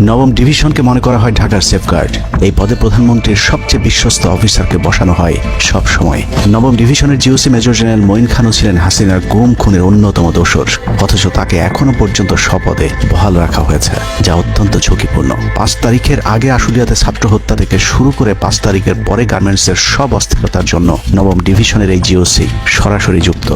নবম ডিভিশনকে মনে করা হয় ঢাকার সেফগার্ড এই পদে প্রধানমন্ত্রীর সবচেয়ে বিশ্বস্ত অফিসারকে বসানো হয় সব সময় নবম ডিভিশনের জিওসি মেজর জেনারেল মঈন খানও ছিলেন হাসিনার গুম খুনের অন্যতম দোষর। অথচ তাকে এখনও পর্যন্ত শপথে বহাল রাখা হয়েছে, যা অত্যন্ত ঝুঁকিপূর্ণ। পাঁচ তারিখের আগে আশুলিয়াতে ছাত্র হত্যা থেকে শুরু করে পাঁচ তারিখের পরে গার্মেন্টসের সব অস্থিরতার জন্য নবম ডিভিশনের এই জিওসি সরাসরি যুক্ত।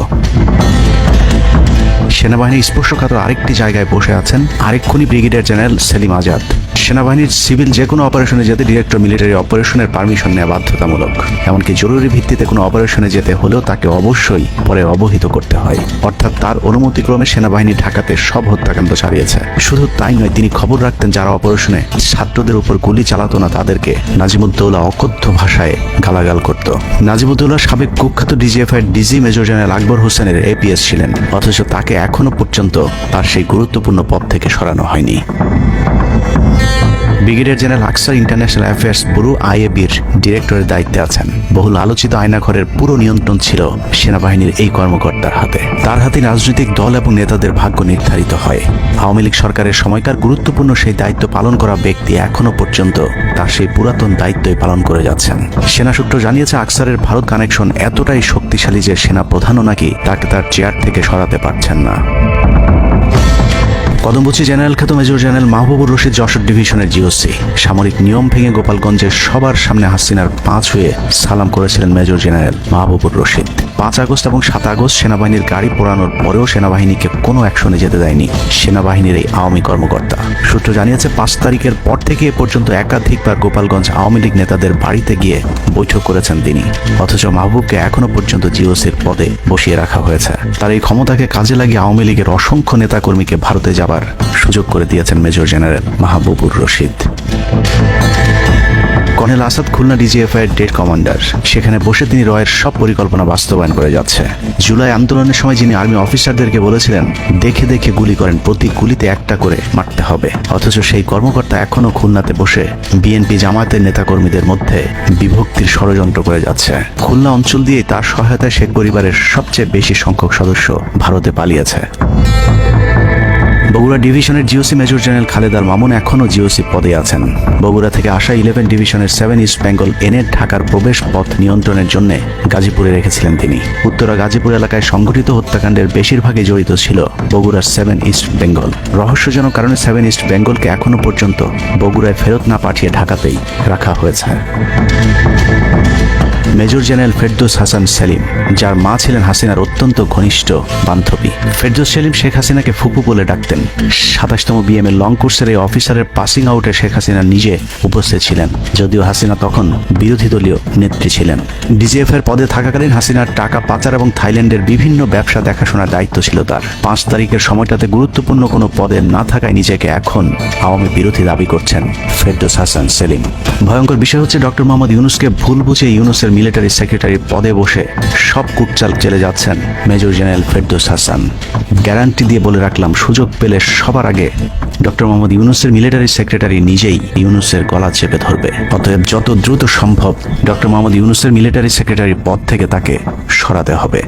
সেনাবাহিনীর স্পর্শকাতর আরেকটি জায়গায় বসে আছেন আরেকক্ষণি ব্রিগেডিয়ার জেনারেল সেলিম আজাদ। সেনাবাহিনীর সিভিল যে কোনো অপারেশনে যেতে ডিরেক্টর মিলিটারি অপারেশনের পারমিশন নেওয়া বাধ্যতামূলক। এমনকি জরুরি ভিত্তিতে কোনো অপারেশনে যেতে হলেও তাকে অবশ্যই পরে অবহিত করতে হয়। অর্থাৎ তার অনুমতিক্রমে সেনাবাহিনী ঢাকাতে সব হত্যাকাণ্ড চালিয়েছে শুধু তাই নয়, তিনি খবর রাখতেন যারা অপারেশনে ছাত্রদের উপর গুলি চালাতো না, তাদেরকে নাজিমুদ্দৌলা অকথ্য ভাষায় গালাগাল করত। নাজিমুদ্দৌলা সাবেক কুখ্যাত DGFI DG major general Akbar হোসেনের এপিএস ছিলেন। অথচ তাকে এখনও পর্যন্ত তার সেই গুরুত্বপূর্ণ পদ থেকে সরানো হয়নি। Brigadier general Aksar international affairs bureau আইএবির ডিরেক্টরের দায়িত্বে আছেন। বহুল আলোচিত আয়নাঘরের পুরো নিয়ন্ত্রণ ছিল সেনাবাহিনীর এই কর্মকর্তার হাতে। তার হাতে রাজনৈতিক দল এবং নেতাদের ভাগ্য নির্ধারিত হয়। আওয়ামী লীগ সরকারের সময়কার গুরুত্বপূর্ণ সেই দায়িত্ব পালন করা ব্যক্তি এখনও পর্যন্ত তার সেই পুরাতন দায়িত্বই পালন করে যাচ্ছেন। সেনা সূত্র জানিয়েছে, আকসারের ভারত কানেকশন এতটাই শক্তিশালী যে সেনা প্রধানও নাকি তাকে তার চেয়ার থেকে সরাতে পারছেন না। কদমবুচি জেনারেল খ্যাত মেজর জেনারেল মাহবুবুর রশিদ যশোর ডিভিশনের জিওসি। সামরিক নিয়ম ভেঙে গোপালগঞ্জের সবার সামনে হাসিনার পাঁচ হয়ে সালাম করেছিলেন মেজর জেনারেল মাহবুবুর রশিদ। পাঁচ আগস্ট এবং সাত আগস্ট সেনাবাহিনীর গাড়ি পোড়ানোর পরেও সেনাবাহিনীকে কোনো অ্যাকশনে যেতে দেয়নি সেনাবাহিনীর এই আওয়ামী কর্মকর্তা। সূত্র জানিয়েছে, পাঁচ তারিখের পর থেকে এ পর্যন্ত একাধিকবার গোপালগঞ্জ আওয়ামী লীগ নেতাদের বাড়িতে গিয়ে বৈঠক করেছেন তিনি। অথচ মাহবুবকে এখনও পর্যন্ত জিওসির পদে বসিয়ে রাখা হয়েছে। তার এই ক্ষমতাকে কাজে লাগিয়ে আওয়ামী লীগের অসংখ্য নেতাকর্মীকে ভারতে যাবার সুযোগ করে দিয়েছেন major general Mahbubur Rashid. Colonel Asad Khulna DGFI এর ডেট কমান্ডার। সেখানে বসে তিনি রয়ের সব পরিকল্পনা বাস্তবায়ন করে যাচ্ছে। জুলাই আন্দোলনের সময় যিনি আর্মি অফিসারদেরকে বলেছিলেন, দেখে দেখে গুলি করেন, প্রতি গুলিতে একটা করে মারতে হবে। অথচ সেই কর্মকর্তা এখনও খুলনাতে বসে বিএনপি জামায়াতের নেতাকর্মীদের মধ্যে বিভক্তির ষড়যন্ত্র করে যাচ্ছে। খুলনা অঞ্চল দিয়ে তার সহায়তায় শেখ পরিবারের সবচেয়ে বেশি সংখ্যক সদস্য ভারতে পালিয়েছে। বগুড়া ডিভিশনের জিওসি মেজর জেনারেল খালেদার মামুন এখনও জিওসি পদে আছেন। বগুড়া থেকে আসা ইলেভেন ডিভিশনের সেভেন ইস্ট বেঙ্গল এনে ঢাকার প্রবেশ পথ নিয়ন্ত্রণের জন্য গাজীপুরে রেখেছিলেন তিনি। উত্তরা গাজীপুর এলাকায় সংঘটিত হত্যাকাণ্ডের বেশিরভাগই জড়িত ছিল বগুড়ার সেভেন ইস্ট বেঙ্গল। রহস্যজনক কারণে সেভেন ইস্ট বেঙ্গলকে এখনও পর্যন্ত বগুড়ায় ফেরত না পাঠিয়ে ঢাকাতেই রাখা হয়েছে। মেজর জেনারেল ফেরদৌস হাসান সেলিম, যার মা ছিলেন হাসিনার অত্যন্ত ঘনিষ্ঠ বান্ধবী। ফেরদৌস সেলিম শেখ হাসিনাকে ফুপু বলে ডাকতেন। সাতাশতম বিএম এর লং কোর্সের এই অফিসারের পাসিং আউটে শেখ হাসিনা নিজে উপস্থিত ছিলেন। যদিও হাসিনা তখন বিরোধী দলীয় নেত্রী ছিলেন। ডিজিএফ এর পদে থাকাকালীন হাসিনার টাকা পাচার এবং থাইল্যান্ডের বিভিন্ন ব্যবসা দেখাশোনার দায়িত্ব ছিল তার। পাঁচ তারিখের সময়টাতে গুরুত্বপূর্ণ কোনো পদে না থাকায় নিজেকে এখন আওয়ামী বিরোধী দাবি করছেন ফেরদৌস হাসান সেলিম। ভয়ঙ্কর বিষয় হচ্ছে ডক্টর মোহাম্মদ ইউনুসকে ভুল বুঝে ইউনুসের মিলিটারি সেক্রেটারি পদে বসে সব কুটচাল চেলে যাচ্ছেন major general Ferdous Hasan. Guarantee দিয়ে বলে রাখলাম, সুযোগ পেলে সবার আগে ডক্টর মোহাম্মদ ইউনুসের মিলিটারি সেক্রেটারি নিজেই ইউনুসের গলা চেপে ধরবে। অতএব যত দ্রুত সম্ভব ডক্টর মোহাম্মদ ইউনুসের মিলিটারি সেক্রেটারি পদ থেকে তাকে সরাতে হবে।